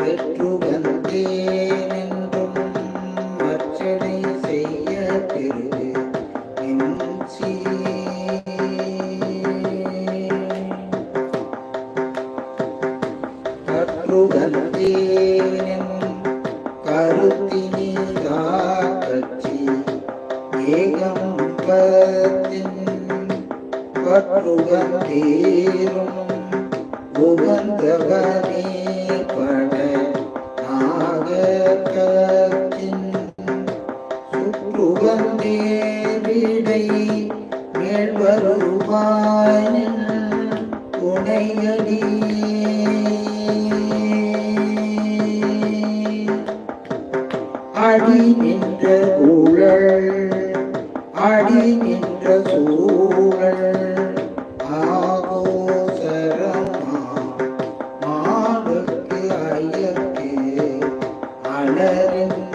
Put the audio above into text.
கருத்தினி வந்தேன் என்றும் அர்ச்சனை கட்சி தீரும் உகந்தவனே பட நாகத்தின் சுற்றுகந்தே விடை மேல்வருவாய் துணையடி. அடி நின்ற ஊழல் அடி நின்ற சூழ் Padre.